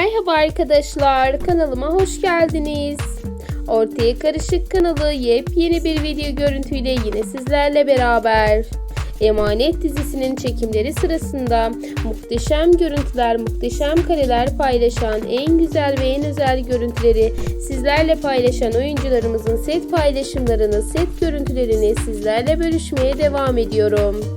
Merhaba arkadaşlar, kanalıma hoş geldiniz. Ortaya Karışık kanalı yepyeni bir video görüntüyle yine sizlerle beraber. Emanet dizisinin çekimleri sırasında muhteşem görüntüler, muhteşem kareler paylaşan, en güzel ve en özel görüntüleri sizlerle paylaşan oyuncularımızın set paylaşımlarını, set görüntülerini sizlerle bölüşmeye devam ediyorum.